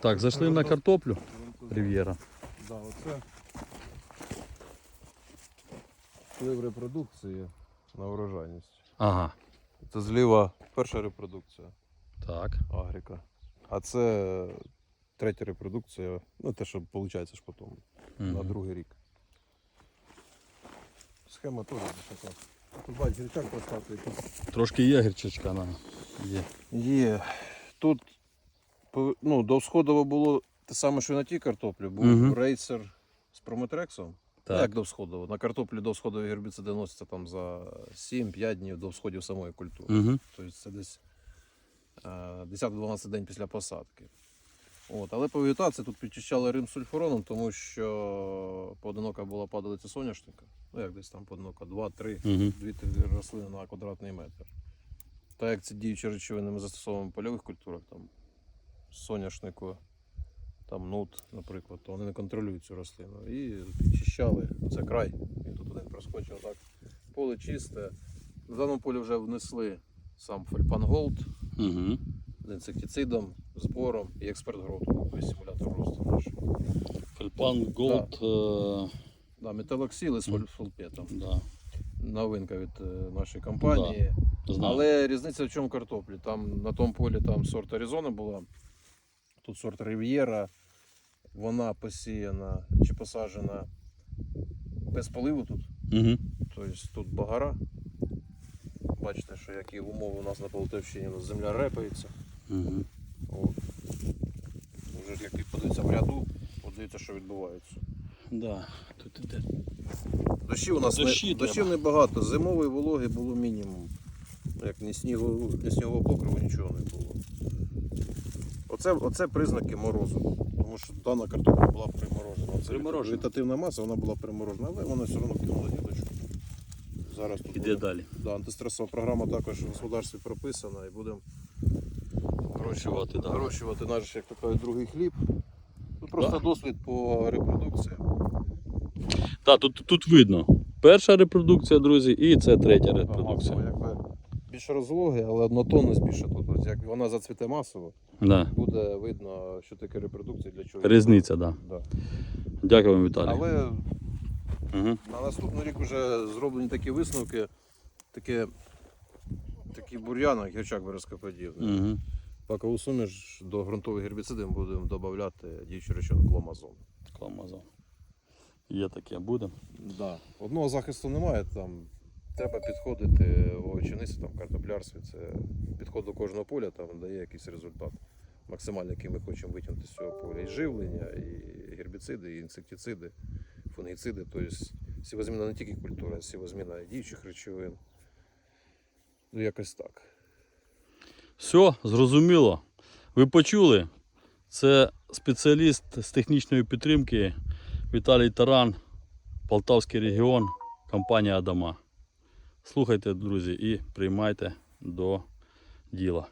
Так, зайшли на картоплю. Рів'єра. Да, оце вплив репродукції на врожайність. Ага. Це зліва перша репродукція Так. агріка. А це третя репродукція, ну те, що виходить ж потім на другий рік. Схема теж така. Тут бачиш, гречак поставити. Трошки є гірчичка на є. Є. Тут ну, до всходово було те саме, що і на тій картоплі. Був Мгм. рейсер з прометрексом. Ну, Так. Як до всходово? На картоплі до всходові гербіциди носяться там за 7-5 днів до всходів самої культури. Угу. Тобто це десь е, 10-12 день після посадки. От. Але по вегетації тут підчищали рим сульфуроном, тому що поодинока була падалиця соняшника. Ну як десь там поодинока, 2-3 Угу. дві-три рослини на квадратний метр. Так як ці діючі речовини ми застосовуємо в польових культурах, там соняшнику, там нут, наприклад, то вони не контролюють цю рослину. І підчищали. Це край. Він тут один проскочив так. Поле чисте. В даному полі вже внесли сам Фельпан Голд Угу. з інсектицидом, збором і експерт гроту, тобто симулятор росту наш. Фельпан Голд. е, Да, металоксили з Мгм. фольфолпетом. да. Новинка від е, нашої компанії. Знаю. Але різниця в чому картоплі? Там на тому полі там сорт Аризона була, тут сорт Рив'єра, вона посіяна чи посаджена без поливу тут. Угу. Тобто тут багара. Бачите, що які умови у нас на Полтавщині, у нас земля репається. Угу. От. Вже як подивиться в ряду, подивиться, що відбувається. Да. Тут іде. Дощів у нас Дощі не, треба. дощів небагато, зимової вологи було мінімум. Як ні снігу, ні снігового покриву, нічого не було. Оце, оце признаки морозу. Тому що дана картопля була приморожена. Оце Приморожена. Вегетативна маса, вона була приморожена, але вона все одно кинула діточку. Зараз тут Іде буде, далі. да, антистресова програма також в господарстві прописана і будемо Вирощувати, да. вирощувати наш, як то кажуть, другий хліб. Ну, просто Да. досвід по репродукції. Так, тут, тут видно. Перша репродукція, друзі, і це третя репродукція. якби більше розлоги, але однотонність більше тут. Ось як вона зацвіте масово, Да. буде видно, що таке репродукція для чого. Різниця, так. Да. Да. Дякую вам, Віталій. Але Угу. на наступний рік вже зроблені такі висновки, таке, такий бур'ян, як гірчак березкоподібний. Угу. Пакову суміш до ґрунтових гербіцидів ми будемо додати діючу речовину кломазон. Кламазон. Є таке, буде. Да. Одного захисту немає, там треба підходити в овочівництві, там, картоплярстві. Це підход до кожного поля там дає якийсь результат. Максимальний, який ми хочемо витягнути з цього поля. І живлення, і гербіциди, і інсектициди, фунгіциди. Тобто сівозміна не тільки культура, а сівозміна діючих речовин. Ну, якось так. Все, зрозуміло. Ви почули? Це спеціаліст з технічної підтримки Віталій Таран, Полтавський регіон, компанія Адама. Слухайте, друзі, і приймайте до діла.